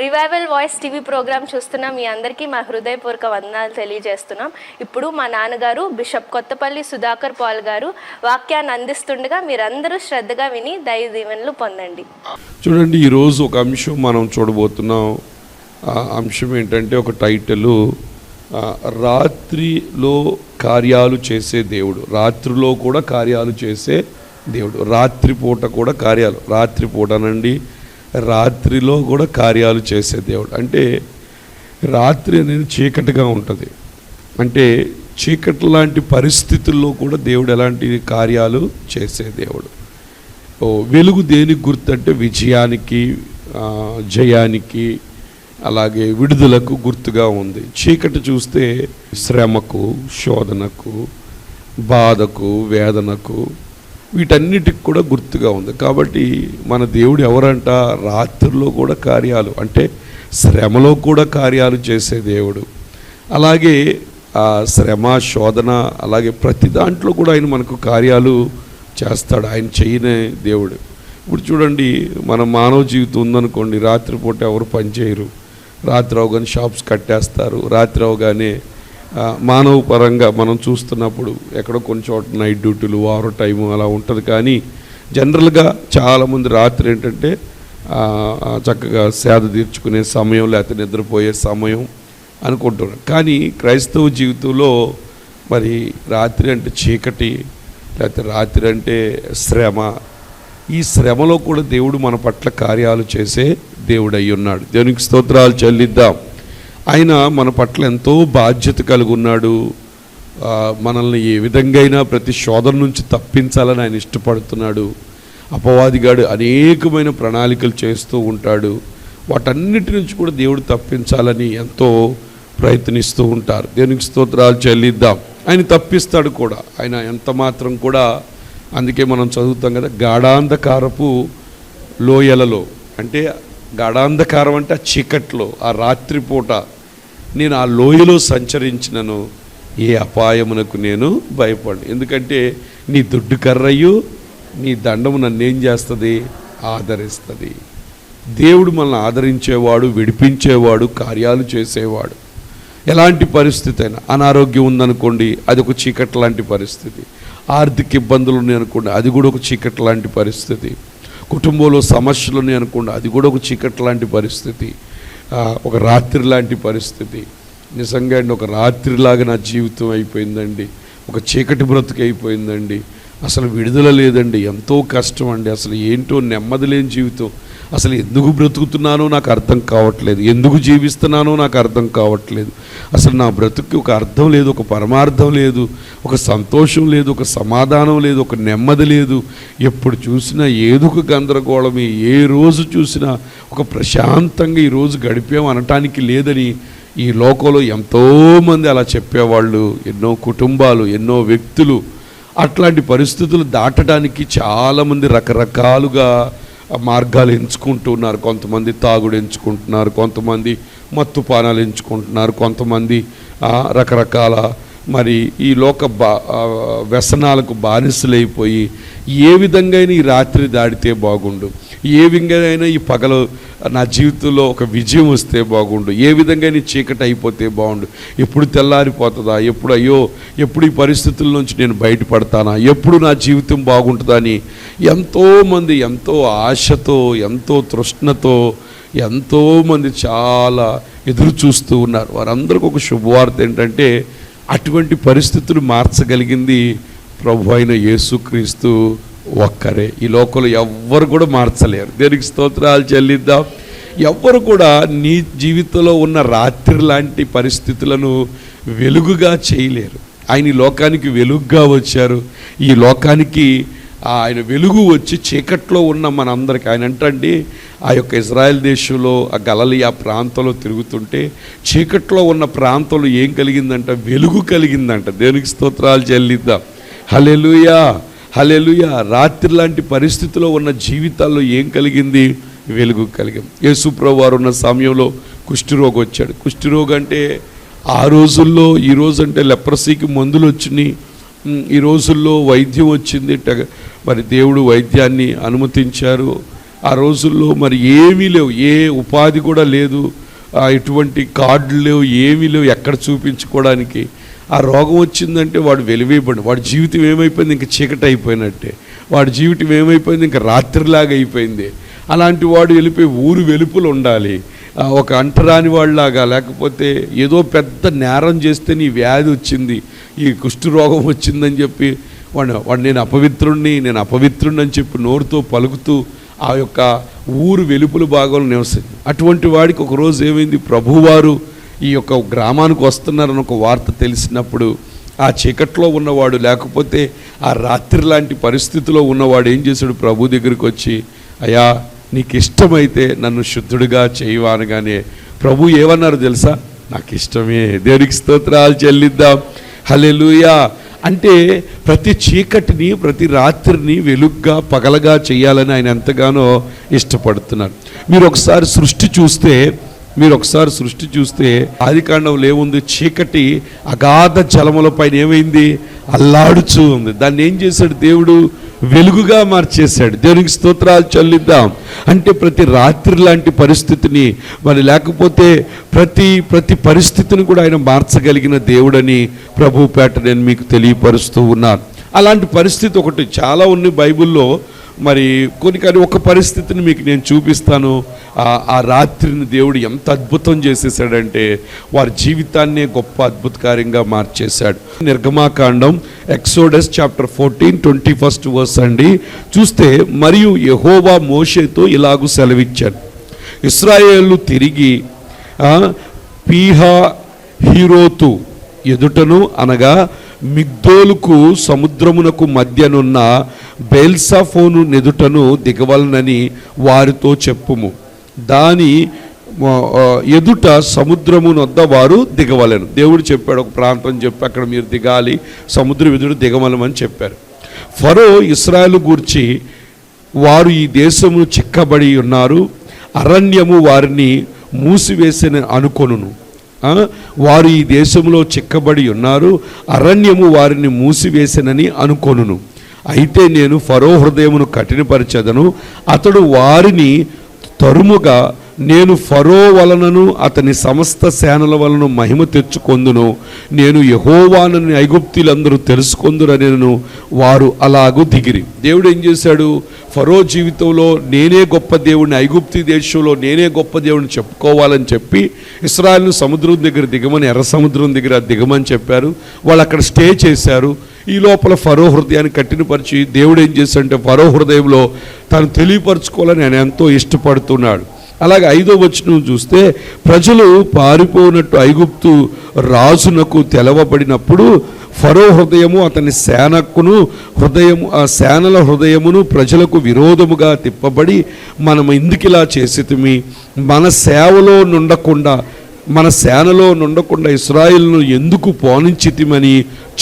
Revival voice TV programme చూస్తున్న మీ అందరికీ మా హృదయపూర్వక వందనాలు తెలియజేస్తున్నాం. ఇప్పుడు మా నాన్నగారు బిషప్ కొత్తపల్లి సుధాకర్ పాల్ గారు వాక్యాన్ని అందిస్తుండగా మీరందరూ శ్రద్ధగా విని దైవ దీవెనలు పొందండి. చూడండి ఈరోజు ఒక అంశం మనం చూడబోతున్నాం. అంశం ఏంటంటే ఒక టైటిల్ రాత్రిలో కార్యాలు చేసే దేవుడు. రాత్రిలో కూడా కార్యాలు చేసే దేవుడు. రాత్రిపూట కూడా కార్యాలు. రాత్రిపూటనండి రాత్రిలో కూడా కార్యాలు చేసే దేవుడు. అంటే రాత్రి అనేది చీకటిగా ఉంటుంది. అంటే చీకటి లాంటి పరిస్థితుల్లో కూడా దేవుడు ఎలాంటి కార్యాలు చేసే దేవుడు. వెలుగు దేనికి గుర్తు అంటే విజయానికి జయానికి అలాగే విడుదలకు గుర్తుగా ఉంది. చీకటి చూస్తే శ్రమకు శోధనకు బాధకు వేదనకు వీటన్నిటికి కూడా గుర్తుగా ఉంది. కాబట్టి మన దేవుడు ఎవరంట? రాత్రిలో కూడా కార్యాలు అంటే శ్రమలో కూడా కార్యాలు చేసే దేవుడు. అలాగే ఆ శ్రమ శోధన అలాగే ప్రతి దాంట్లో కూడా ఆయన మనకు కార్యాలు చేస్తాడు. ఆయన చేయనే దేవుడు. ఇప్పుడు చూడండి మన మానవ జీవితం ఉందనుకోండి రాత్రిపూట ఎవరు పనిచేయరు రాత్రి అవగానే షాప్స్ కట్టేస్తారు. రాత్రి అవగానే మానవ పరంగా మనం చూస్తున్నప్పుడు ఎక్కడో కొన్ని చోట్ల నైట్ డ్యూటీలు వారు టైము అలా ఉంటుంది. కానీ జనరల్గా చాలామంది రాత్రి ఏంటంటే చక్కగా సేద తీర్చుకునే సమయం లేకపోతే నిద్రపోయే సమయం అనుకుంటున్నాం కానీ క్రైస్తవ జీవితంలో మరి రాత్రి అంటే చీకటి లేకపోతే రాత్రి అంటే శ్రమ ఈ శ్రమలో కూడా దేవుడు మన పట్ల కార్యాలు చేసే దేవుడు అయి ఉన్నాడు దేవునికి స్తోత్రాలు చెల్లిద్దాం. ఆయన మన పట్ల ఎంతో బాధ్యత కలిగి ఉన్నాడు మనల్ని ఏ విధంగా అయినా ప్రతి శోధన నుంచి తప్పించాలని ఆయన ఇష్టపడుతున్నాడు. అపవాదిగాడు అనేకమైన ప్రణాళికలు చేస్తూ ఉంటాడు. వాటన్నిటి నుంచి కూడా దేవుడు తప్పించాలని ఎంతో ప్రయత్నిస్తూ ఉంటారు. దేవునికి స్తోత్రాలు చెల్లిద్దాం. ఆయన తప్పిస్తాడు కూడా. ఆయన ఎంత మాత్రం కూడా అందుకే మనం చదువుతాం కదా గాఢాంధకారపు లోయలలో. అంటే గాఢాంధకారం అంటే ఆ చీకట్లో ఆ రాత్రిపూట నేను ఆ లోయలో సంచరించినను ఏ అపాయమునకు నేను భయపడు ఎందుకంటే నీ దుడ్డు కర్రయ్యు నీ దండము నన్ను ఏం చేస్తుంది? ఆదరిస్తుంది. దేవుడు మనల్ని ఆదరించేవాడు విడిపించేవాడు కార్యాలు చేసేవాడు. ఎలాంటి పరిస్థితి అయినా అనారోగ్యం ఉందనుకోండి అది ఒక చీకట్ లాంటి పరిస్థితి. ఆర్థిక ఇబ్బందులు ఉన్నాయి అనుకోండి అది కూడా ఒక చీకటి లాంటి పరిస్థితి. కుటుంబంలో సమస్యలు ఉన్నాయి అనుకోండి అది కూడా ఒక చీకట్ లాంటి పరిస్థితి. ఒక రాత్రి లాంటి పరిస్థితి. నిజంగా అండి ఒక రాత్రిలాగా నా జీవితం అయిపోయిందండి. ఒక చీకటి బ్రతుకు అయిపోయిందండి అసలు విడుదల లేదండి. ఎంతో కష్టం అండి. అసలు ఏంటో నెమ్మది లేని జీవితం. అసలు ఎందుకు బ్రతుకుతున్నానో నాకు అర్థం కావట్లేదు. ఎందుకు జీవిస్తున్నానో నాకు అర్థం కావట్లేదు. అసలు నా బ్రతుక్కి ఒక అర్థం లేదు ఒక పరమార్థం లేదు ఒక సంతోషం లేదు ఒక సమాధానం లేదు ఒక నెమ్మది లేదు. ఎప్పుడు చూసినా ఏదుకు గందరగోళమే ఏ రోజు చూసినా ఒక ప్రశాంతంగా ఈరోజు గడిపామనటానికి గడిపాం లేదని ఈ లోకంలో ఎంతోమంది అలా చెప్పేవాళ్ళు. ఎన్నో కుటుంబాలు ఎన్నో వ్యక్తులు అట్లాంటి పరిస్థితులు దాటడానికి చాలామంది రకరకాలుగా మార్గాలు ఎంచుకుంటున్నారు. కొంతమంది తాగుడు ఎంచుకుంటున్నారు కొంతమంది మత్తు పానాలు ఎంచుకుంటున్నారు కొంతమంది రకరకాల మరి ఈ లోక బా వ్యసనాలకు బానిసలైపోయి ఏ విధంగా ఈ రాత్రి దాడితే బాగుండు. ఏ విధంగా ఈ పగలు నా జీవితంలో ఒక విజయం వస్తే బాగుండు. ఏ విధంగా నీ చీకటి అయిపోతే బాగుండు. ఎప్పుడు తెల్లారిపోతుందా? ఎప్పుడు అయ్యో ఎప్పుడు ఈ పరిస్థితుల నుంచి నేను బయటపడతానా? ఎప్పుడు నా జీవితం బాగుంటుందా అని ఎంతోమంది ఎంతో ఆశతో ఎంతో తృష్ణతో ఎంతోమంది చాలా ఎదురు చూస్తూ ఉన్నారు. వారందరికీ ఒక శుభవార్త ఏంటంటే అటువంటి పరిస్థితులు మార్చగలిగింది ప్రభు అయిన యేసుక్రీస్తు ఒక్కరే. ఈ లోకంలో ఎవ్వరు కూడా మార్చలేరు. దేనికి స్తోత్రాలు చెల్లిద్దాం? ఎవ్వరు కూడా నీ జీవితంలో ఉన్న రాత్రి లాంటి పరిస్థితులను వెలుగుగా చేయలేరు. ఆయన ఈ లోకానికి వెలుగుగా వచ్చారు. ఈ లోకానికి ఆయన వెలుగు వచ్చి చీకట్లో ఉన్న మనందరికి ఆయన అంటండి ఆ యొక్క ఇజ్రాయెల్ దేశంలో ఆ గలలి ఆ ప్రాంతంలో తిరుగుతుంటే చీకట్లో ఉన్న ప్రాంతంలో ఏం కలిగిందంట? వెలుగు కలిగిందంట. దేవునికి స్తోత్రాలు చెల్లిద్దాం? హలెలుయా హలెలుయ రాత్రి లాంటి పరిస్థితిలో ఉన్న జీవితాల్లో ఏం కలిగింది? వెలుగు కలిగింది. యేసుప్రభు వారు ఉన్న సమయంలో కుష్ఠరోగం వచ్చాడు. కుష్ఠరోగం అంటే ఆ రోజుల్లో ఈ రోజు అంటే లెప్రసీకి మందులు వచ్చినాయి. ఈ రోజుల్లో వైద్యం వచ్చింది. మరి దేవుడు వైద్యాన్ని అనుమతించారు. ఆ రోజుల్లో మరి ఏమీ లేవు. ఏ ఉపాధి కూడా లేదు. ఎటువంటి కార్డులు లేవు. ఏమీ లేవు. ఎక్కడ చూపించుకోవడానికి. ఆ రోగం వచ్చిందంటే వాడు వెలివేయబడి వాడి జీవితం ఏమైపోయింది? ఇంకా చీకటి అయిపోయినట్టే. వాడి జీవితం ఏమైపోయింది? ఇంక రాత్రిలాగా అయిపోయింది. అలాంటి వాడు వెళ్ళిపోయి ఊరు వెలుపులు ఉండాలి. ఒక అంటరాని వాళ్ళలాగా లేకపోతే ఏదో పెద్ద నేరం చేస్తే నీ వ్యాధి వచ్చింది ఈ కుష్టు రోగం వచ్చిందని చెప్పి వాడు వాడు నేను అపవిత్రుణ్ణి నేను అపవిత్రుణ్ణి అని చెప్పి నోరుతో పలుకుతూ ఆ యొక్క ఊరు వెలుపుల భాగంలో నివసించి అటువంటి వాడికి ఒక రోజు ఏమైంది? ప్రభువారు ఈ యొక్క గ్రామానికి వస్తున్నారని ఒక వార్త తెలిసినప్పుడు ఆ చీకట్లో ఉన్నవాడు లేకపోతే ఆ రాత్రి లాంటి పరిస్థితిలో ఉన్నవాడు ఏం చేశాడు? ప్రభు దగ్గరికి వచ్చి అయ్యా నీకు ఇష్టమైతే నన్ను శుద్ధుడిగా చేయవా? అనగానే ప్రభు ఏమన్నారు తెలుసా? నాకు ఇష్టమే దేవునికి స్తోత్రాలు చెల్లిద్దాం. హలెలుయా అంటే ప్రతి చీకటిని ప్రతి రాత్రిని వెలుగ్గా పగలగా చేయాలని ఆయన ఎంతగానో ఇష్టపడుతున్నారు. మీరు ఒకసారి సృష్టి చూస్తే మీరు ఒకసారి సృష్టి చూస్తే ఆదికాండంలో ఏముంది చీకటి అగాధ జలముల పైన ఏమైంది? అల్లాడుచూ ఉంది. దాన్ని ఏం చేశాడు దేవుడు? వెలుగుగా మార్చేశాడు. దేవునికి స్తోత్రాలు చెల్లిద్దాం. అంటే ప్రతి రాత్రి లాంటి పరిస్థితిని మరి లేకపోతే ప్రతి ప్రతి పరిస్థితిని కూడా ఆయన మార్చగలిగిన దేవుడని ప్రభుపేట నేను మీకు తెలియపరుస్తూ ఉన్నాను. అలాంటి పరిస్థితి ఒకటి చాలా ఉన్నాయి బైబిల్లో. మరి కొన్ని కానీ ఒక పరిస్థితిని మీకు నేను చూపిస్తాను. ఆ- రాత్రిని దేవుడు ఎంత అద్భుతం చేసేసాడంటే వారి జీవితాన్నే గొప్ప అద్భుతకార్యంగా మార్చేశాడు. నిర్గమాకాండం Exodus chapter fourteen twenty first verse అండి. చూస్తే మరియు యహోవా మోషేతో ఇలాగూ సెలవిచ్చాడు. ఇస్రాయేళ్ళు తిరిగి పీహా హీరోతు ఎదుటను అనగా మిగ్దోలుకు సముద్రమునకు మధ్యనున్న బెల్సాఫోను నెదుటను దిగవలనని వారితో చెప్పుము. దాని ఎదుట ఆ, ఎదుట సముద్రమునొద్ద వారు దిగవలెను. దేవుడు చెప్పాడు ఒక ప్రాంతం చెప్పి అక్కడ మీరు దిగాలి సముద్రం ఎదుడు దిగవలమని చెప్పారు. ఫరో ఇస్రాయలు గూర్చి వారు ఈ దేశము చిక్కబడి ఉన్నారు అరణ్యము వారిని మూసివేసిన అనుకొనును. వారు ఈ దేశంలో చిక్కబడి ఉన్నారు. అరణ్యము వారిని మూసివేసినని అనుకొనును. అయితే నేను ఫరో హృదయమును కఠినపరచదను. అతడు వారిని తరుముగా నేను ఫరో వలనను అతని సమస్త సేనల వలన మహిమ తెచ్చుకొందును. నేను యహోవానని ఐగుప్తులందరూ తెలుసుకొందురనేను వారు అలాగూ దిగిరి. దేవుడు ఏం చేశాడు? ఫరో జీవితంలో నేనే గొప్ప దేవుడిని ఐగుప్తి దేశంలో నేనే గొప్ప దేవుడిని చెప్పుకోవాలని చెప్పి ఇస్రాయల్ను సముద్రం దగ్గర దిగమని ఎర్ర సముద్రం దగ్గర దిగమని చెప్పారు. వాళ్ళు అక్కడ స్టే చేశారు. ఈ లోపల ఫరో హృదయాన్ని కట్టినపరిచి దేవుడు ఏం చేశాడంటే ఫరో హృదయంలో తను తెలియపరచుకోవాలని ఆయన ఎంతో ఇష్టపడుతున్నాడు. అలాగే ఐదో వచనం చూస్తే ప్రజలు పారిపోనట్టు ఐగుప్తు రాజునకు తెలవబడినప్పుడు ఫరో హృదయము అతని సేనకును హృదయము ఆ సేనల హృదయమును ప్రజలకు విరోధముగా తిప్పబడి మనం ఇందుకిలా చేసితిమి. మన సేవలో నుండకుండా మన సేనలో నుండకుండా ఇస్రాయిల్ను ఎందుకు పోనించితిమని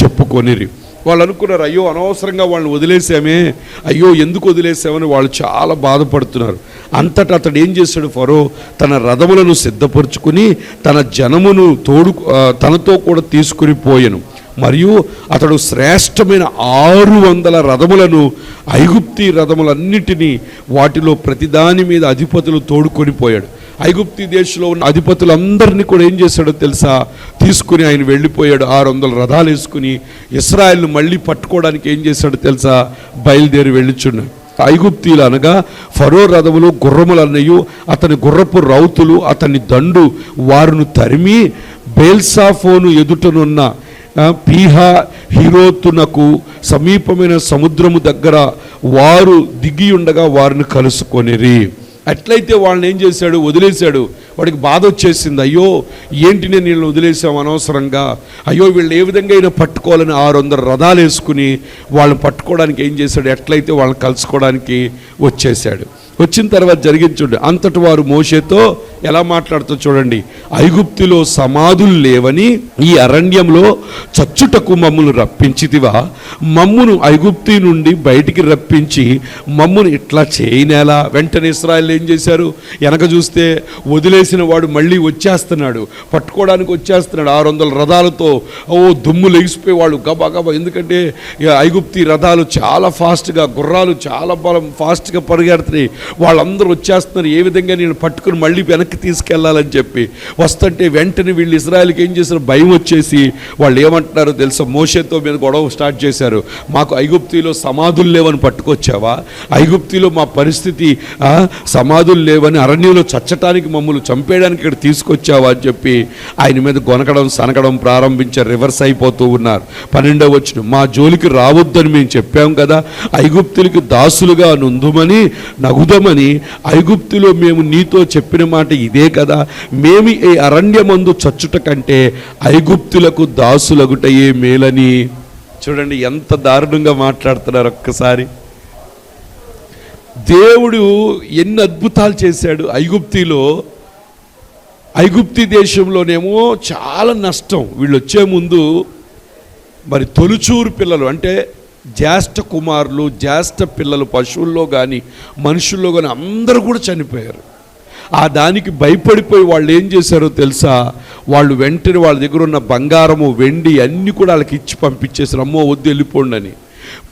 చెప్పుకొనిరి. వాళ్ళు అనుకున్నారు అయ్యో అనవసరంగా వాళ్ళని వదిలేసామే. అయ్యో ఎందుకు వదిలేసామని వాళ్ళు చాలా బాధపడుతున్నారు. అంతటా అతడు ఏం చేశాడు ఫరో? తన రథములను సిద్ధపరుచుకుని తన జనమును తోడు తనతో కూడా తీసుకుని పోయాను. మరియు అతడు శ్రేష్టమైన ఆరు వందల రథములను ఐగుప్తి రథములన్నిటినీ వాటిలో ప్రతిదాని మీద అధిపతులు తోడుకొని పోయాడు. ఐగుప్తి దేశంలో ఉన్న అధిపతులందరినీ కూడా ఏం చేశాడో తెలుసా? తీసుకుని ఆయన వెళ్ళిపోయాడు ఆరు వందల రథాలు వేసుకుని ఇస్రాయల్ను మళ్ళీ పట్టుకోవడానికి ఏం చేశాడో తెలుసా? బయలుదేరి వెళ్ళిచున్నాడు ఐగుప్తీలు అనగా ఫరో రథములు గుర్రములన్నయు అతని గుర్రపు రౌతులు అతని దండు వారును తరిమి బేల్సాఫోను ఎదుటనున్న పీహా హీరోతునకు సమీపమైన సముద్రము దగ్గర వారు దిగి ఉండగా వారిని కలుసుకొనిరి. అట్లయితే వాళ్ళని ఏం చేశాడు? వదిలేశాడు. వాడికి బాధ వచ్చేసింది. అయ్యో ఏంటి నేను వీళ్ళని వదిలేసాం అనవసరంగా? అయ్యో వీళ్ళు ఏ విధంగా అయినా పట్టుకోవాలని ఆరు వందల రథాలు వేసుకుని వాళ్ళని పట్టుకోవడానికి ఏం చేశాడు? ఎట్లయితే వాళ్ళని కలుసుకోవడానికి వచ్చేసాడు వచ్చిన తర్వాత జరిగించుడు అంతటి వారు మోషేతో ఎలా మాట్లాడుతూ చూడండి ఐగుప్తిలో సమాధులు లేవని ఈ అరణ్యంలో చచ్చుటకు మమ్మును రప్పించితివా? మమ్మును ఐగుప్తి నుండి బయటికి రప్పించి మమ్మును ఇట్లా చేయనేలా? వెంటనే ఇస్రాయల్ ఏం చేశారు? వెనక చూస్తే వదిలేసిన వాడు మళ్ళీ వచ్చేస్తున్నాడు పట్టుకోవడానికి వచ్చేస్తున్నాడు ఆరు వందల రథాలతో ఓ దుమ్ము లెగిసిపోయేవాళ్ళు గబా గబా. ఎందుకంటే ఐగుప్తి రథాలు చాలా ఫాస్ట్గా గుర్రాలు చాలా బలం ఫాస్ట్గా పరిగెడుతున్నాయి. వాళ్ళందరూ వచ్చేస్తున్నారు ఏ విధంగా నేను పట్టుకుని మళ్ళీ వెనక్కి తీసుకెళ్ళాలని చెప్పి వస్తుంటే వెంటనే వీళ్ళు ఇజ్రాయల్కి ఏం చేశారు? భయం వచ్చేసి వాళ్ళు ఏమంటున్నారో తెలుసా? మోషేతో మీద గొడవ స్టార్ట్ చేశారు. మాకు ఐగుప్తిలో సమాధులు లేవని పట్టుకొచ్చావా? ఐగుప్తిలో మా పరిస్థితి ఆ, సమాధులు లేవని అరణ్యంలో చచ్చటానికి మమ్మల్ని చంపేయడానికి ఇక్కడ తీసుకొచ్చావా అని చెప్పి ఆయన మీద గొనకడం సనకడం ప్రారంభించారు రివర్స్ అయిపోతూ ఉన్నారు. పన్నెండవ వచ్చిన మా జోలికి రావద్దని మేము చెప్పాం కదా ఐగుప్తులకి దాసులుగా నుందుమని నగుదమని ఐగుప్తులో మేము నీతో చెప్పిన మాట ఇదే కదా. మేము ఈ అరణ్యమందు చచ్చుట కంటే ఐగుప్తులకు దాసులగుటయే మేలని. చూడండి ఎంత దారుణంగా మాట్లాడుతున్నారు ఒక్కసారి. దేవుడు ఎన్ని అద్భుతాలు చేశాడు ఐగుప్తిలో. ఐగుప్తి దేశంలోనేమో చాలా నష్టం. వీళ్ళు వచ్చే ముందు మరి తొలుచూరు పిల్లలు అంటే జ్యేష్ఠ కుమారులు జ్యేష్ఠ పిల్లలు పశువుల్లో కానీ మనుషుల్లో కానీ అందరూ కూడా చనిపోయారు. ఆ దానికి భయపడిపోయి వాళ్ళు ఏం చేశారో తెలుసా? వాళ్ళు వెంటనే వాళ్ళ దగ్గర ఉన్న బంగారము వెండి అన్నీ కూడా వాళ్ళకి ఇచ్చి పంపించేసారు అమ్మో వద్దు వెళ్ళిపోండి అని.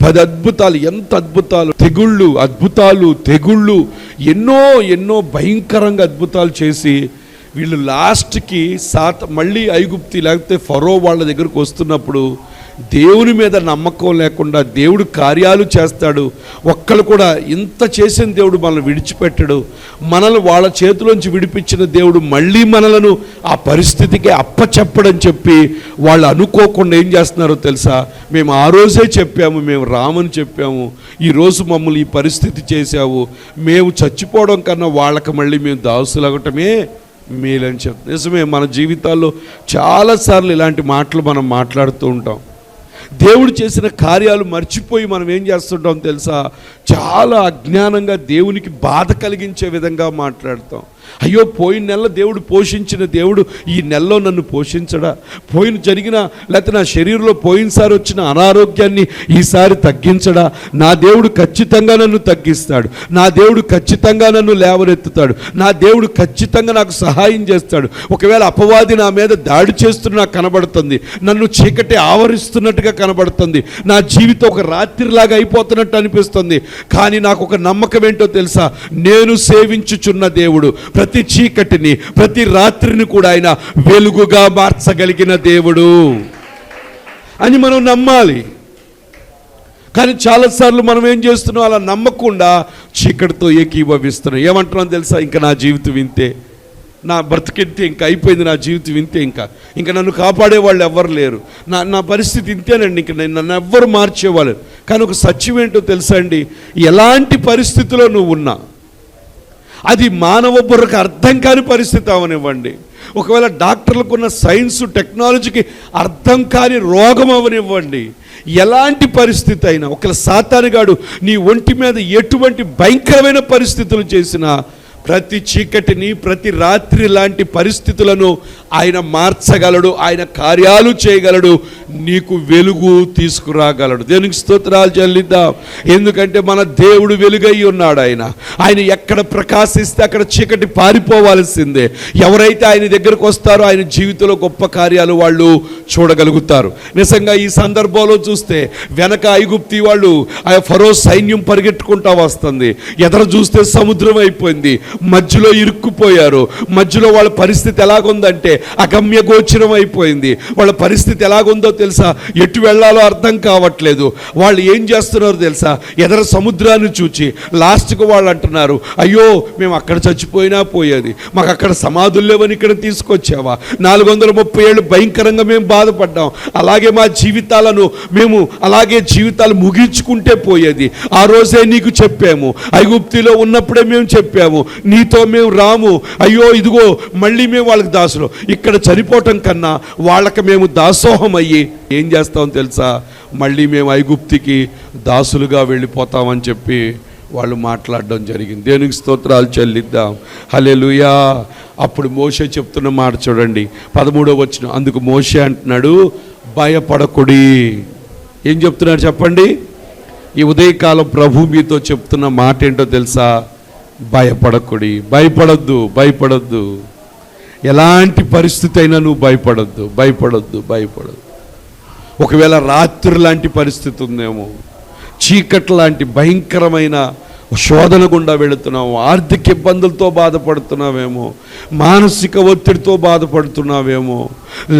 పది అద్భుతాలు ఎంత అద్భుతాలు. తెగుళ్ళు అద్భుతాలు తెగుళ్ళు ఎన్నో ఎన్నో భయంకరంగా అద్భుతాలు చేసి వీళ్ళు లాస్ట్కి సాత మళ్ళీ ఐగుప్తి లేకపోతే ఫరో వాళ్ళ దగ్గరకు వస్తున్నప్పుడు దేవుని మీద నమ్మకం లేకుండా దేవుడు కార్యాలు చేస్తాడు. ఒక్కరు కూడా ఇంత చేసిన దేవుడు మనల్ని విడిచిపెట్టడు. మనల్ని వాళ్ళ చేతిలోంచి విడిపించిన దేవుడు మళ్ళీ మనలను ఆ పరిస్థితికి అప్పచెప్పడని చెప్పి వాళ్ళు అనుకోకుండా ఏం చేస్తున్నారో తెలుసా? మేము ఆ రోజే చెప్పాము మేము రామని చెప్పాము. ఈరోజు మమ్మల్ని ఈ పరిస్థితి చేశావు. మేము చచ్చిపోవడం కన్నా వాళ్ళకి మళ్ళీ మేము దాసులగటమే మేలని చెప్తాం నిజమే మన జీవితాల్లో చాలాసార్లు ఇలాంటి మాటలు మనం మాట్లాడుతూ ఉంటాం. దేవుడు చేసిన కార్యాలు మర్చిపోయి మనం ఏం చేస్తుంటాం తెలుసా? చాలా అజ్ఞానంగా దేవునికి బాధ కలిగించే విధంగా మాట్లాడతాం. అయ్యో పోయిన నెల దేవుడు పోషించిన దేవుడు ఈ నెలలో నన్ను పోషించడా? పోయిన జరిగిన లేకపోతే నా శరీరంలో పోయినసారి వచ్చిన అనారోగ్యాన్ని ఈసారి తగ్గించడా? నా దేవుడు ఖచ్చితంగా నన్ను తగ్గిస్తాడు. నా దేవుడు ఖచ్చితంగా నన్ను లేవనెత్తుతాడు. నా దేవుడు ఖచ్చితంగా నాకు సహాయం చేస్తాడు. ఒకవేళ అపవాది నా మీద దాడి చేస్తున్న నాకు కనబడుతుంది. నన్ను చీకటి ఆవరిస్తున్నట్టుగా కనబడుతుంది. నా జీవితం ఒక రాత్రిలాగా అయిపోతున్నట్టు అనిపిస్తుంది. కానీ నాకు ఒక నమ్మకం ఏంటో తెలుసా? నేను సేవించుచున్న దేవుడు ప్రతి చీకటిని ప్రతి రాత్రిని కూడా ఆయన వెలుగుగా మార్చగలిగిన దేవుడు. అని మనం నమ్మాలి. కానీ చాలాసార్లు మనం ఏం చేస్తున్నాం? అలా నమ్మకుండా చీకటితో ఏకీభవిస్తున్నాం. ఏమంటున్నాం తెలుసా? ఇంకా నా జీవితం వింతే నా బ్రతికింతే ఇంకా అయిపోయింది నా జీవితం వింతే ఇంకా. ఇంకా నన్ను కాపాడే వాళ్ళు ఎవ్వరు లేరు. నా నా పరిస్థితి ఇంతేనండి. ఇంకా నేను నన్ను ఎవ్వరు మార్చేవాళ్ళు కానీ ఒక సత్యం ఏంటో తెలుసా అండి ఎలాంటి పరిస్థితిలో నువ్వు ఉన్నా అది మానవ బుర్రకు అర్థం కాని పరిస్థితి అవనివ్వండి. ఒకవేళ డాక్టర్లకు ఉన్న సైన్స్ టెక్నాలజీకి అర్థం కాని రోగం అవనివ్వండి. ఎలాంటి పరిస్థితి అయినా ఒకవేళ సాతానుగాడు నీ ఒంటి మీద ఎటువంటి భయంకరమైన పరిస్థితులు చేసినా ప్రతి చీకటిని ప్రతి రాత్రి లాంటి పరిస్థితులను ఆయన మార్చగలడు ఆయన కార్యాలు చేయగలడు నీకు వెలుగు తీసుకురాగలడు. దేనికి స్తోత్రాలు చెల్లిద్దాం. ఎందుకంటే మన దేవుడు వెలుగై ఉన్నాడు ఆయన. ఆయన ఎక్కడ ప్రకాశిస్తే అక్కడ చీకటి పారిపోవాల్సిందే. ఎవరైతే ఆయన దగ్గరకు వస్తారో ఆయన జీవితంలో గొప్ప కార్యాలు వాళ్ళు చూడగలుగుతారు. నిజంగా ఈ సందర్భంలో చూస్తే వెనక ఐగుప్తి వాళ్ళు ఆ ఫరో సైన్యం పరిగెట్టుకుంటా వస్తుంది. ఎదర చూస్తే సముద్రం అయిపోయింది. మధ్యలో ఇరుక్కుపోయారు. మధ్యలో వాళ్ళ పరిస్థితి ఎలాగుందంటే అగమ్య గోచరం అయిపోయింది. వాళ్ళ పరిస్థితి ఎలాగుందో తెలుసా? ఎటు వెళ్ళాలో అర్థం కావట్లేదు. వాళ్ళు ఏం చేస్తున్నారో తెలుసా? ఎదర సముద్రాన్ని చూచి లాస్ట్కు వాళ్ళు అంటున్నారు అయ్యో మేము అక్కడ చచ్చిపోయినా పోయేది. మాకు అక్కడ సమాధులు లేవని ఇక్కడ తీసుకొచ్చావా? నాలుగు వందల ముప్పై ఏళ్ళు భయంకరంగా మేము బాధపడ్డాం. అలాగే మా జీవితాలను మేము అలాగే జీవితాలు ముగించుకుంటే పోయేది. ఆ రోజే నీకు చెప్పాము. ఐగుప్తిలో ఉన్నప్పుడే మేము చెప్పాము. నీతో మేము రాము. అయ్యో ఇదిగో మళ్ళీ మేము వాళ్ళకి దాసులు. ఇక్కడ చనిపోవటం కన్నా వాళ్ళకి మేము దాసోహం అయ్యి ఏం చేస్తాం తెలుసా? మళ్ళీ మేము ఐగుప్తికి దాసులుగా వెళ్ళిపోతామని చెప్పి వాళ్ళు మాట్లాడడం జరిగింది. దేనికి స్తోత్రాలు చెల్లిద్దాం? హలెలుయా అప్పుడు మోషే చెప్తున్న మాట చూడండి. పదమూడో వచ్చిన అందుకు మోషే అంటున్నాడు భయపడకుడి. ఏం చెప్తున్నాడు చెప్పండి? ఈ ఉదయకాలం ప్రభు మీతో చెప్తున్న మాట ఏంటో తెలుసా? భయపడకుడి. భయపడొద్దు భయపడొద్దు. ఎలాంటి పరిస్థితి అయినా నువ్వు భయపడొద్దు భయపడొద్దు భయపడద్దు. ఒకవేళ రాత్రి లాంటి పరిస్థితి ఉందేమో చీకటి లాంటి భయంకరమైన శోధన గుండా వెళుతున్నాము ఆర్థిక ఇబ్బందులతో బాధపడుతున్నావేమో. మానసిక ఒత్తిడితో బాధపడుతున్నావేమో.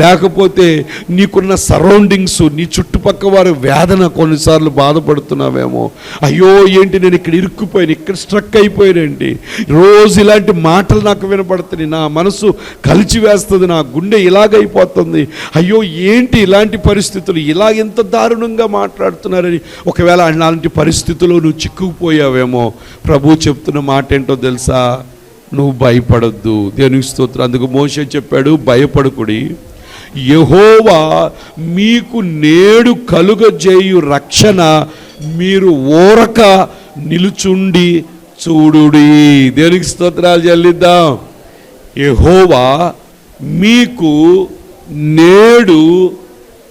లేకపోతే నీకున్న సరౌండింగ్స్ నీ చుట్టుపక్క వారి వేదన కొన్నిసార్లు బాధపడుతున్నావేమో. అయ్యో ఏంటి నేను ఇక్కడ ఇరుక్కుపోయాను ఇక్కడ స్ట్రక్ అయిపోయానండి. రోజు ఇలాంటి మాటలు నాకు వినపడుతున్నాయి. నా మనసు కలిచివేస్తుంది నా గుండె ఇలాగైపోతుంది. అయ్యో ఏంటి ఇలాంటి పరిస్థితులు? ఇలా ఎంత దారుణంగా మాట్లాడుతున్నారని ఒకవేళ అలాంటి పరిస్థితుల్లో నువ్వు చిక్కుకుపోయావేమో. ప్రభు చెప్తున్న మాట ఏంటో తెలుసా? నువ్వు భయపడద్దు. దేవునికి స్తోత్రం. అందుకు మోసే చెప్పాడు భయపడకుడి. యహోవా మీకు నేడు కలుగజేయు రక్షణ మీరు ఓరక నిలుచుండి చూడుడి. దేనికి స్తోత్రాలు చెల్లిద్దాం. యహోవా మీకు నేడు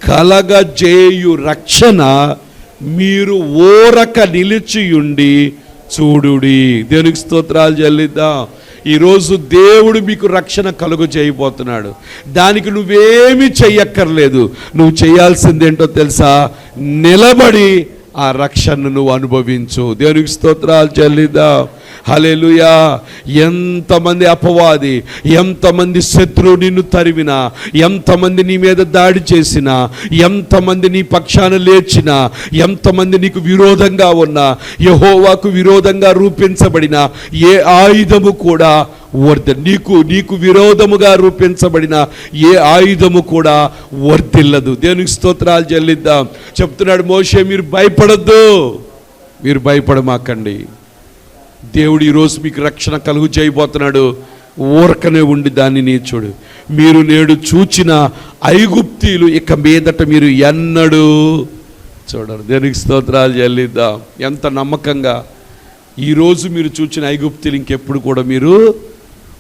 కలగజేయు రక్షణ మీరు ఓరక నిలిచియుండి చూడుడి. దేనికి స్తోత్రాలు చెల్లిద్దాం. ఈరోజు దేవుడు మీకు రక్షణ కలుగు చేయబోతున్నాడు. దానికి నువ్వేమీ చెయ్యక్కర్లేదు. నువ్వు చేయాల్సిందేంటో తెలుసా? నిలబడి ఆ రక్షణను నువ్వు అనుభవించు. దేవునికి స్తోత్రాలు చెల్లిద్దాం. హలేలుయా ఎంతమంది అపవాది ఎంతమంది శత్రువు నిన్ను తరివినా ఎంతమంది నీ మీద దాడి చేసినా ఎంతమంది నీ పక్షాన లేచినా ఎంతమంది నీకు విరోధంగా ఉన్నా యహోవాకు విరోధంగా రూపించబడిన ఏ ఆయుధము కూడా వర్ధ నీకు నీకు విరోధముగా రూపించబడిన ఏ ఆయుధము కూడా వర్ధిల్లదు దేవునికి స్తోత్రాలు చెల్లిద్దాం. చెప్తున్నాడు మోషే మీరు భయపడద్దు. మీరు భయపడమాకండి. దేవుడు ఈరోజు మీకు రక్షణ కలుగు చేయబోతున్నాడు. ఊరకనే ఉండి దాన్ని నేర్చుడు మీరు నేడు చూచిన ఐగుప్తీలు ఇక మీదట మీరు ఎన్నడూ చూడరు. దేనికి స్తోత్రాలు చెల్లిద్దాం. ఎంత నమ్మకంగా. ఈరోజు మీరు చూచిన ఐగుప్తీలు ఇంకెప్పుడు కూడా మీరు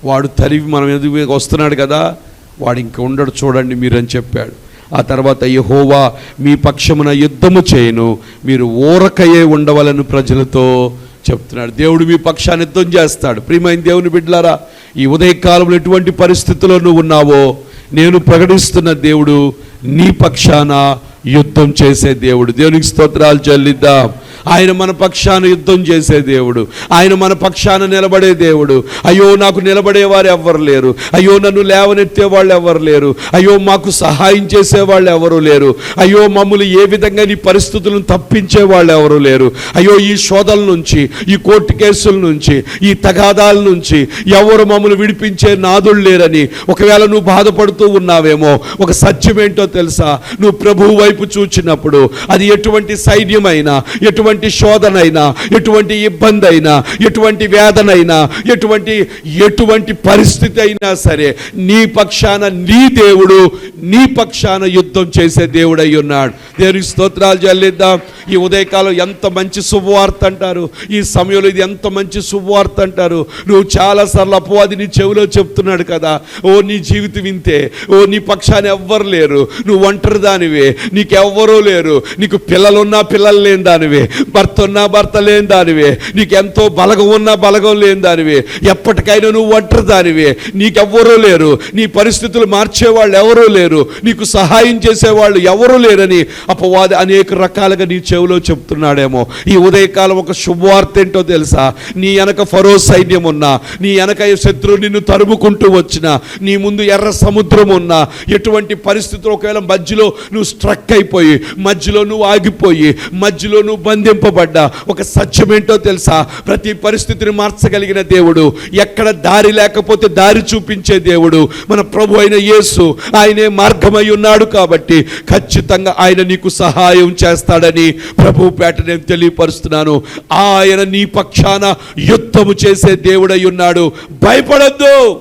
వాడు తరివి మనం ఎదుగు వస్తున్నాడు కదా? వాడు ఇంక ఉండడు చూడండి మీరు అని చెప్పాడు. ఆ తర్వాత యహోవా మీ పక్షమున యుద్ధము చేయను మీరు ఊరకయే ఉండవలను ప్రజలతో చెప్తున్నాడు. దేవుడు మీ పక్షాన్ని యుద్ధం చేస్తాడు. ప్రియమైన దేవుని బిడ్డలారా ఈ ఉదయకాలంలో ఎటువంటి పరిస్థితుల్లో నువ్వు ఉన్నావో నేను ప్రకటిస్తున్న దేవుడు నీ పక్షాన యుద్ధం చేసే దేవుడు. దేవునికి స్తోత్రాలు చెల్లిద్దాం. ఆయన మన పక్షాన యుద్ధం చేసే దేవుడు. ఆయన మన పక్షాన నిలబడే దేవుడు. అయ్యో నాకు నిలబడేవారు ఎవ్వరు లేరు. అయ్యో నన్ను లేవనెత్తే వాళ్ళు ఎవరు లేరు. అయ్యో మాకు సహాయం చేసే వాళ్ళు ఎవరు లేరు. అయ్యో మమ్మల్ని ఏ విధంగా నీ పరిస్థితులను తప్పించే వాళ్ళు ఎవరు లేరు. అయ్యో ఈ శోధల నుంచి ఈ కోర్టు కేసుల నుంచి ఈ తగాదాల నుంచి ఎవరు మమ్మల్ని విడిపించే నాదులు లేరని ఒకవేళ నువ్వు బాధపడుతూ ఉన్నావేమో ఒక సత్యం ఏంటో తెలుసా? నువ్వు ప్రభువు వైపు చూచినప్పుడు అది ఎటువంటి సైన్యమైనా ఎటువంటి శోధనైనా ఎటువంటి ఇబ్బంది అయినా ఎటువంటి వేదనైనా ఎటువంటి ఎటువంటి పరిస్థితి అయినా సరే నీ పక్షాన నీ దేవుడు నీ పక్షాన యుద్ధం చేసే దేవుడై ఉన్నాడు. దేవునికి స్తోత్రాలు చెల్లిద్దాం. ఈ ఉదయకాలం ఎంత మంచి శుభవార్త అంటారు. ఈ సమయంలో ఇది ఎంత మంచి శుభవార్త అంటారు. నువ్వు చాలాసార్లు అపవాది నీ చెవిలో చెప్తున్నాడు కదా. ఓ నీ జీవితం వింతే ఓ నీ పక్షాన ఎవ్వరు లేరు. నువ్వు ఒంటరి దానివే నీకెవ్వరూ లేరు. నీకు పిల్లలున్నా పిల్లలు లేని దానివే. భర్త ఉన్నా భర్త లేని దానివే. నీకు ఎంతో బలగం ఉన్నా బలగం లేని దానివే. ఎప్పటికైనా నువ్వు ఒంటరి దానివే. నీకెవ్వరూ లేరు. నీ పరిస్థితులు మార్చేవాళ్ళు ఎవరూ లేరు. నీకు సహాయం చేసేవాళ్ళు ఎవరూ లేరని అపవాది అనేక రకాలుగా నీ చెవిలో చెప్తున్నాడేమో. ఈ ఉదయకాలం ఒక శుభవార్త ఏంటో తెలుసా? నీ వెనక ఫరో సైన్యం ఉన్నా నీ వెనక శత్రువు నిన్ను తరుముకుంటూ వచ్చిన నీ ముందు ఎర్ర సముద్రం ఉన్నా ఎటువంటి పరిస్థితులు ఒకవేళ మధ్యలో నువ్వు స్ట్రక్ అయిపోయి మధ్యలో నువ్వు ఆగిపోయి మధ్యలో నువ్వు బంధింపబడ్డా ఒక సత్యం ఏంటో తెలుసా? ప్రతి పరిస్థితిని మార్చగలిగిన దేవుడు ఎక్కడ దారి లేకపోతే దారి చూపించే దేవుడు మన ప్రభు అయిన యేసు ఆయనే మార్గమై ఉన్నాడు కాబట్టి ఖచ్చితంగా ఆయన నీకు సహాయం చేస్తాడని ప్రభు పేట నేను తెలియపరుస్తున్నాను. ఆయన నీ పక్షాన యుద్ధము చేసే దేవుడై ఉన్నాడు. భయపడద్దు.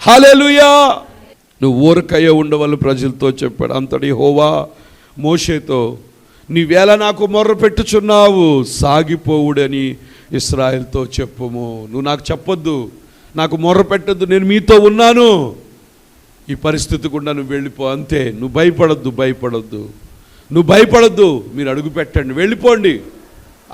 హల్లెలూయా. నువ్వు ఊరకయ్య ఉండవల్లు ప్రజలతో చెప్పాడు. అంతటి హోవా మోషేతో నీవేళ నాకు మొర్ర పెట్టుచున్నావు సాగిపోవుడని ఇస్రాయల్తో చెప్పుము. నువ్వు నాకు చెప్పొద్దు నాకు మొర్ర పెట్టద్దు నేను మీతో ఉన్నాను. ఈ పరిస్థితి గుండా నువ్వు వెళ్ళిపో అంతే. నువ్వు భయపడొద్దు భయపడొద్దు. నువ్వు భయపడొద్దు మీరు అడుగు పెట్టండి. వెళ్ళిపోండి.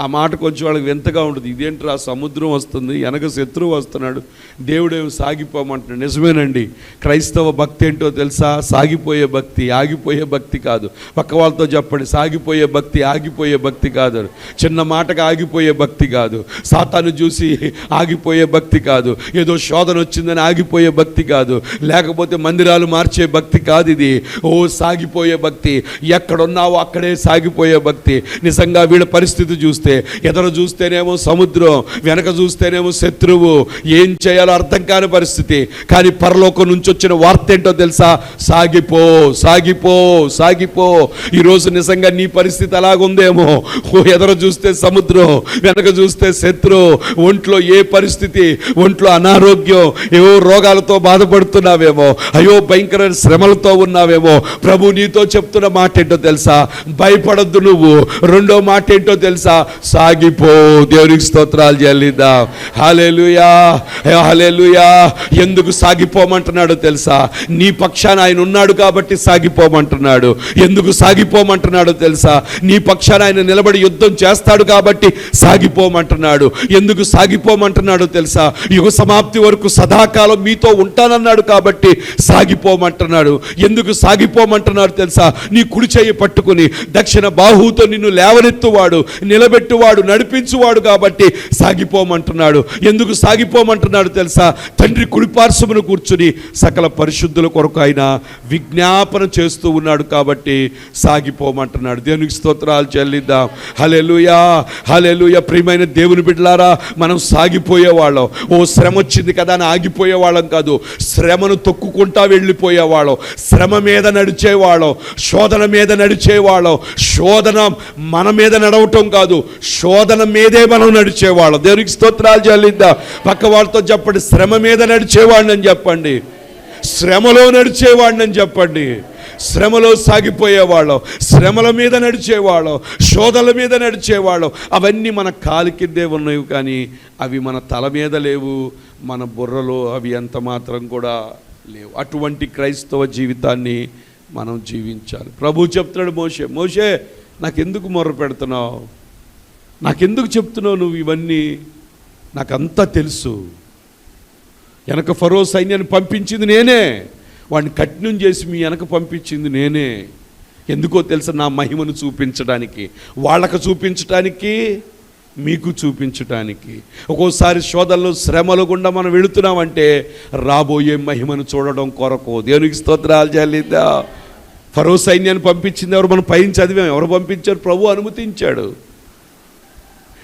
ఆ మాట కొంచెం వాళ్ళకి వింతగా ఉంటుంది. ఆ సముద్రం వస్తుంది వెనక శత్రువు వస్తున్నాడు దేవుడేమి సాగిపోమంటున్నాడు. నిజమేనండి. క్రైస్తవ భక్తి ఏంటో తెలుసా? సాగిపోయే భక్తి ఆగిపోయే భక్తి కాదు. పక్క వాళ్ళతో చెప్పండి సాగిపోయే భక్తి ఆగిపోయే భక్తి కాదు. చిన్న మాటకు ఆగిపోయే భక్తి కాదు. సాతాను చూసి ఆగిపోయే భక్తి కాదు. ఏదో శోధన వచ్చిందని ఆగిపోయే భక్తి కాదు. లేకపోతే మందిరాలు మార్చే భక్తి కాదు ఇది. ఓ సాగిపోయే భక్తి ఎక్కడున్నావో అక్కడే సాగిపోయే భక్తి. నిజంగా వీళ్ళ పరిస్థితి చూస్తే ఎదురు చూస్తేనేమో సముద్రం వెనక చూస్తేనేమో శత్రువు. ఏం చేయాలో అర్థం కాని పరిస్థితి. కానీ పరలోకం నుంచి వచ్చిన వార్త ఏంటో తెలుసా? సాగిపో సాగిపో సాగిపో. ఈరోజు నిజంగా నీ పరిస్థితి అలాగుందేమో. ఓ ఎదురు చూస్తే సముద్రం వెనక చూస్తే శత్రు. ఒంట్లో ఏ పరిస్థితి? ఒంట్లో అనారోగ్యం. ఏవో రోగాలతో బాధపడుతున్నావేమో. అయ్యో భయంకర శ్రమలతో ఉన్నావేమో. ప్రభు నీతో చెప్తున్న మాట ఏంటో తెలుసా? భయపడద్దు నువ్వు. రెండో మాట ఏంటో తెలుసా? సాగిపో. దేవునికి స్తోత్రాలు చెల్లిద్దాం. హలేలుయా హాలేలుయా ఎందుకు సాగిపోమంటున్నాడో తెలుసా? నీ పక్షాన ఆయన ఉన్నాడు కాబట్టి సాగిపోమంటున్నాడు. ఎందుకు సాగిపోమంటున్నాడో తెలుసా? నీ పక్షాన ఆయన నిలబడి యుద్ధం చేస్తాడు కాబట్టి సాగిపోమంటున్నాడు. ఎందుకు సాగిపోమంటున్నాడో తెలుసా? యుగ సమాప్తి వరకు సదాకాలం మీతో ఉంటానన్నాడు కాబట్టి సాగిపోమంటున్నాడు. ఎందుకు సాగిపోమంటున్నాడు తెలుసా? నీ కుడి చేయి పట్టుకుని దక్షిణ బాహువుతో నిన్ను లేవనెత్తువాడు. నిలబెట్టువాడు నడిపించువాడు కాబట్టి సాగిపోమంటున్నాడు. ఎందుకు సాగిపోమంటున్నాడు తెలుసా? తండ్రి కుడిపార్శ్వమును కూర్చుని సకల పరిశుద్ధుల కొరకు ఆయన విజ్ఞాపన చేస్తూ ఉన్నాడు కాబట్టి సాగిపోమంటున్నాడు. దేవునికి స్తోత్రాలు చెల్లిద్దాం. హలెలుయా హలెలుయ ప్రియమైన దేవుని బిడ్డలారా మనం సాగిపోయేవాళ్ళం. ఓ శ్రమ వచ్చింది కదా అని ఆగిపోయేవాళ్ళం కాదు. శ్రమను తొక్కుకుంటా వెళ్ళిపోయేవాళ్ళం. శ్రమ మీద నడిచేవాళ్ళం. శోధన మీద నడిచేవాళ్ళం. శోధన మన మీద నడవటం కాదు. శోధన మీదే మనం నడిచేవాళ్ళం. దేవునికి స్తోత్రాలు చెల్లిద్దాం. పక్క వాళ్ళతో చెప్పండి శ్రమ మీద నడిచేవాడిని చెప్పండి. శ్రమలో నడిచేవాడిని చెప్పండి. శ్రమలో సాగిపోయేవాళ్ళం. శ్రమల మీద నడిచేవాళ్ళం. శోధల మీద నడిచేవాళ్ళం. అవన్నీ మన కాలి కిందే ఉన్నాయి కానీ అవి మన తల మీద లేవు. మన బుర్రలో అవి ఎంత మాత్రం కూడా లేవు. అటువంటి క్రైస్తవ జీవితాన్ని మనం జీవించాలి. ప్రభు చెప్తున్నాడు మోషే మోషే నాకెందుకు మొర్ర పెడుతున్నావు? నాకెందుకు చెప్తున్నావు నువ్వు ఇవన్నీ? నాకంతా తెలుసు. వెనక ఫరో సైన్యాన్ని పంపించింది నేనే. వాడిని కఠినం చేసి మీ వెనక పంపించింది నేనే. ఎందుకో తెలుసు నా మహిమను చూపించడానికి? వాళ్ళకు చూపించడానికి మీకు చూపించటానికి. ఒక్కోసారి శోధనలు శ్రమలు గుండా మనం వెళుతున్నామంటే రాబోయే మహిమను చూడడం కొరకు. దేవునికి స్తోత్రాలు చెల్లిద్దా. ఫరో సైన్యాన్ని పంపించింది ఎవరు? మనం పైన చదివాం. ఎవరు పంపించారు? ప్రభు అనుమతించాడు.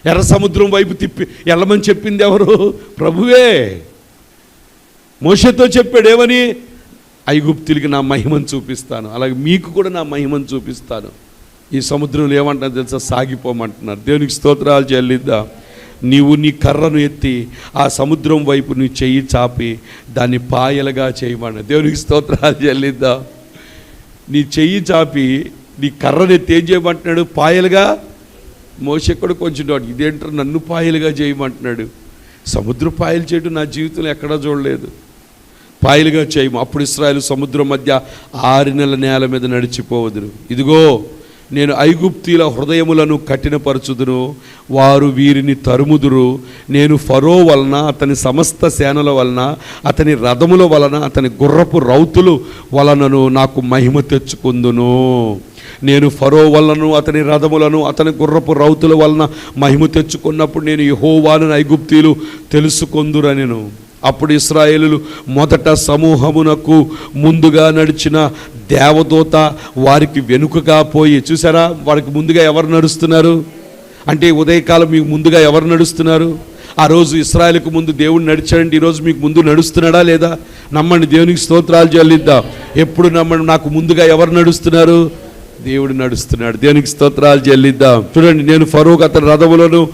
ఎర్ర సముద్రం వైపు తిప్పి వెళ్ళమని చెప్పింది ఎవరు? ప్రభువే. మోషతో చెప్పాడు ఏమని? ఐగుప్తులకి నా మహిమను చూపిస్తాను. అలాగే మీకు కూడా నా మహిమను చూపిస్తాను. ఈ సముద్రంలో ఏమంటారు తెలుసా? సాగిపోమంటున్నారు. దేవునికి స్తోత్రాలు చెల్లిద్దాం. నీవు నీ కర్రను ఎత్తి ఆ సముద్రం వైపు నీ చెయ్యి చాపి దాన్ని పాయలుగా చేయమన్న దేవునికి స్తోత్రాలు చెల్లిద్దాం. నీ చెయ్యి చాపి నీ కర్రను ఎత్తి ఏం చేయమంటున్నాడు? పాయలుగా మోసెక్కడు కొంచెం డౌట్ ఇదేంటారు నన్ను పాయలుగా చేయమంటున్నాడు? సముద్ర పాయలు చేయడం నా జీవితంలో ఎక్కడా చూడలేదు. పాయలుగా చేయము అప్పుడు ఇస్రాయలు సముద్రం మధ్య ఆరు నెలల నేల మీద నడిచిపోవదురు ఇదిగో నేను ఐగుప్తీల హృదయములను కఠినపరచుదును వారు వీరిని తరుముదురు. నేను ఫరో వలన అతని సమస్త సేనల వలన అతని రథముల వలన అతని గుర్రపు రౌతులు వలనను నాకు మహిమ తెచ్చుకుందును. నేను ఫరో వలనను అతని రథములను అతని గుర్రపు రౌతుల వలన మహిమ తెచ్చుకున్నప్పుడు నేను యహోవాను ఐగుప్తీలు తెలుసుకొందురనెను. అప్పుడు ఇస్రాయేలు మొదట సమూహమునకు ముందుగా నడిచిన దేవదూత వారికి వెనుకగా పోయి చూసారా? వారికి ముందుగా ఎవరు నడుస్తున్నారు? అంటే ఉదయకాలం మీకు ముందుగా ఎవరు నడుస్తున్నారు? ఆ రోజు ఇస్రాయల్కు ముందు దేవుడు నడిచాడంటే ఈరోజు మీకు ముందు నడుస్తున్నాడా లేదా? నమ్మండి దేవునికి స్తోత్రాలు చెల్లిద్దాం. ఎప్పుడు నమ్మండి నాకు ముందుగా ఎవరు నడుస్తున్నారు? దేవుడు నడుస్తున్నాడు. దేవునికి స్తోత్రాలు చెల్లిద్దాం. చూడండి నేను ఫరూక్ అతని రథములను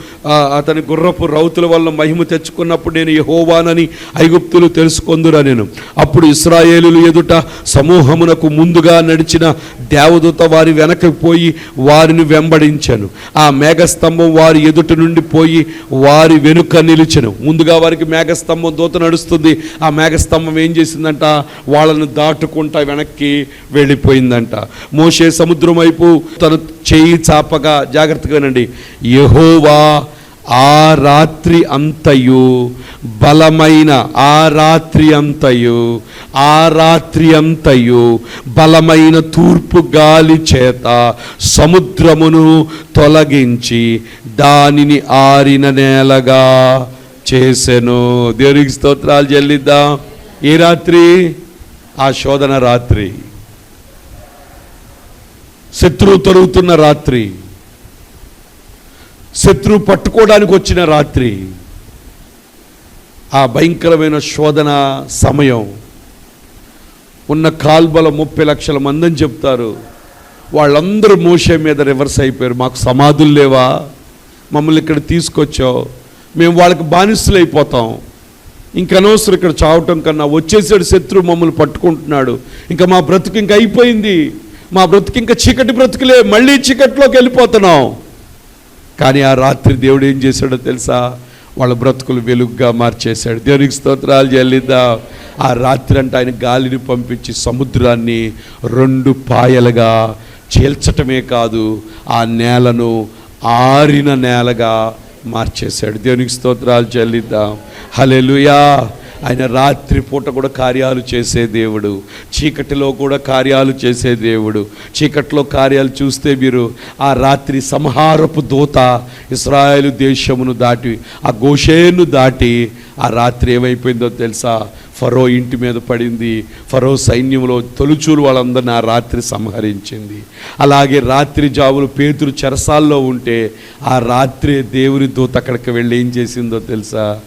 అతని గుర్రపు రౌతుల వల్ల మహిమ తెచ్చుకున్నప్పుడు నేను యహోవానని ఐగుప్తులు తెలుసుకొందురా నేను. అప్పుడు ఇస్రాయేలులు ఎదుట సమూహమునకు ముందుగా నడిచిన దేవదూత వారి వెనక్కి పోయి వారిని వెంబడించాను. ఆ మేఘస్తంభం వారి ఎదుట నుండి పోయి వారి వెనుక నిలిచను. ముందుగా వారికి మేఘస్తంభం దూత నడుస్తుంది. ఆ మేఘస్తంభం ఏం చేసిందంట? వాళ్ళను దాటుకుంటా వెనక్కి వెళ్ళిపోయిందంట. మోషే సముద్ర వైపు తను చేయి చాపగా జాగ్రత్తగా వినండి యహోవా ఆ రాత్రి అంతయు బలమైన ఆ రాత్రి అంతయు ఆ రాత్రి అంతయు బలమైన తూర్పు గాలి చేత సముద్రమును తొలగించి దానిని ఆరిన నేలగా చేసెను. దేవునికి స్తోత్రాలు చెల్లిద్దాం. ఈ రాత్రి ఆ శోధన రాత్రి. శత్రువు తొలుగుతున్న రాత్రి శత్రువు పట్టుకోవడానికి వచ్చిన రాత్రి ఆ భయంకరమైన శోధన సమయం. ఉన్న కాల్బల ముప్పై లక్షల మందని చెప్తారు. వాళ్ళందరూ మోసే మీద రివర్స్ అయిపోయారు. మాకు సమాధులు లేవా? మమ్మల్ని ఇక్కడ తీసుకొచ్చావు. మేము వాళ్ళకి బానిసలు అయిపోతాం. ఇంకా అనవసరం ఇక్కడ చావటం కన్నా వచ్చేసాడు శత్రువు మమ్మల్ని పట్టుకుంటున్నాడు. ఇంకా మా బ్రతుకు ఇంకా అయిపోయింది. మా బ్రతుకు ఇంకా చీకటి బ్రతుకులే మళ్ళీ చీకటిలోకి వెళ్ళిపోతున్నాం. కానీ ఆ రాత్రి దేవుడు ఏం చేశాడో తెలుసా? వాళ్ళ బ్రతుకులు వెలుగుగా మార్చేశాడు. దేవునికి స్తోత్రాలు చెల్లిద్దా. ఆ రాత్రి అంటే ఆయన గాలిని పంపించి సముద్రాన్ని రెండు పాయలుగా చీల్చటమే కాదు ఆ నేలను ఆరిన నేలగా మార్చేశాడు. దేవునికి స్తోత్రాలు చెల్లిద్దాం. హలెలుయా ఆయన రాత్రి పూట కూడా కార్యాలు చేసే దేవుడు. చీకటిలో కూడా కార్యాలు చేసే దేవుడు. చీకటిలో కార్యాలు చూస్తే మీరు ఆ రాత్రి సంహారపు దూత ఇస్రాయేల్ దేశమును దాటి ఆ గోషేను దాటి ఆ రాత్రి ఏమైపోయిందో తెలుసా? ఫరో ఇంటి మీద పడింది. ఫరో సైన్యంలో తొలుచూలు వాళ్ళందరిని ఆ రాత్రి సంహరించింది. అలాగే రాత్రి జావులు పేతురు చెరసాల్లో ఉంటే ఆ రాత్రి దేవుని దూత అక్కడికి వెళ్ళి ఏం చేసిందో తెలుసా?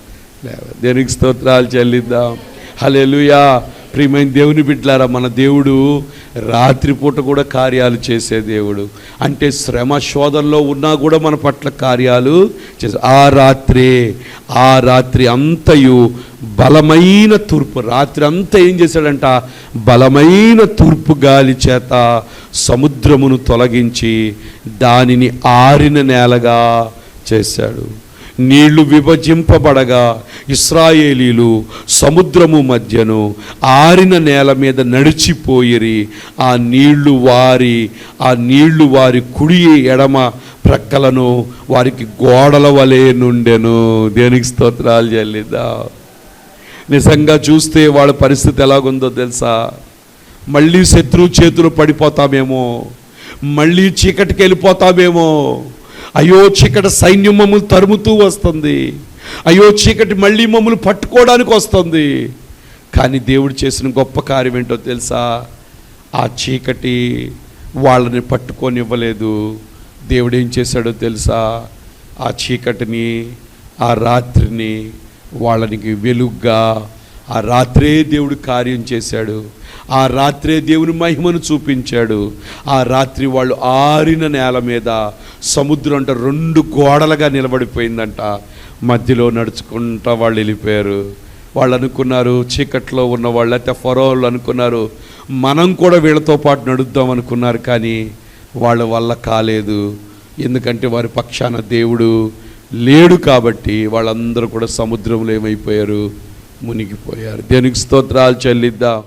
దేనికి దేవునికి స్తోత్రాలు చెల్లిద్దాం. హలెలుయా ప్రియమైన దేవుని బిడ్డలారా మన దేవుడు రాత్రిపూట కూడా కార్యాలు చేసే దేవుడు. అంటే శ్రమ శోధనలో ఉన్నా కూడా మన పట్ల కార్యాలు చేసే ఆ రాత్రే ఆ రాత్రి అంతయు బలమైన తూర్పు. రాత్రి అంతా ఏం చేశాడంట? బలమైన తూర్పు గాలి చేత సముద్రమును తొలగించి దానిని ఆరిన నేలగా చేశాడు. నీళ్ళు విభజింపబడగా ఇస్రాయేలీలు సముద్రము మధ్యను ఆరిన నేల మీద నడిచిపోయిరి. ఆ నీళ్ళు వారి ఆ నీళ్ళు వారి కుడి ఎడమ ప్రక్కలను వారికి గోడల వలె నుండెను. దేనికి స్తోత్రాలు చెల్లిద్దా. నిజంగా చూస్తే వాళ్ళ పరిస్థితి ఎలాగుందో తెలుసా? మళ్ళీ శత్రువు చేతులు పడిపోతామేమో మళ్ళీ చీకటికి వెళ్ళిపోతామేమో అయ్యో చీకటి సైన్యం మమ్మల్ని తరుముతూ వస్తుంది. అయ్యో చీకటి మళ్ళీ మమ్మల్ని పట్టుకోవడానికి వస్తుంది. కానీ దేవుడు చేసిన గొప్ప కార్యం ఏంటో తెలుసా? ఆ చీకటి వాళ్ళని పట్టుకొనివ్వలేదు. దేవుడు ఏం చేశాడో తెలుసా? ఆ చీకటిని ఆ రాత్రిని వాళ్ళనికి వెలుగ్గా ఆ రాత్రే దేవుడు కార్యం చేశాడు. ఆ రాత్రే దేవుని మహిమను చూపించాడు. ఆ రాత్రి వాళ్ళు ఆరిన నేల మీద సముద్రం అంట రెండు గోడలుగా నిలబడిపోయిందంట. మధ్యలో నడుచుకుంటా వాళ్ళు వెళ్ళిపోయారు. వాళ్ళు అనుకున్నారు చీకట్లో ఉన్న వాళ్ళు అయితే ఫరోళ్ళు అనుకున్నారు మనం కూడా వీళ్ళతో పాటు నడుద్దాం అనుకున్నారు కానీ వాళ్ళ వల్ల కాలేదు. ఎందుకంటే వారి పక్షాన దేవుడు లేడు కాబట్టి వాళ్ళందరూ కూడా సముద్రంలో ఏమైపోయారు? మునిగిపోయారు. దేనికి స్తోత్రాలు చెల్లిద్దాం.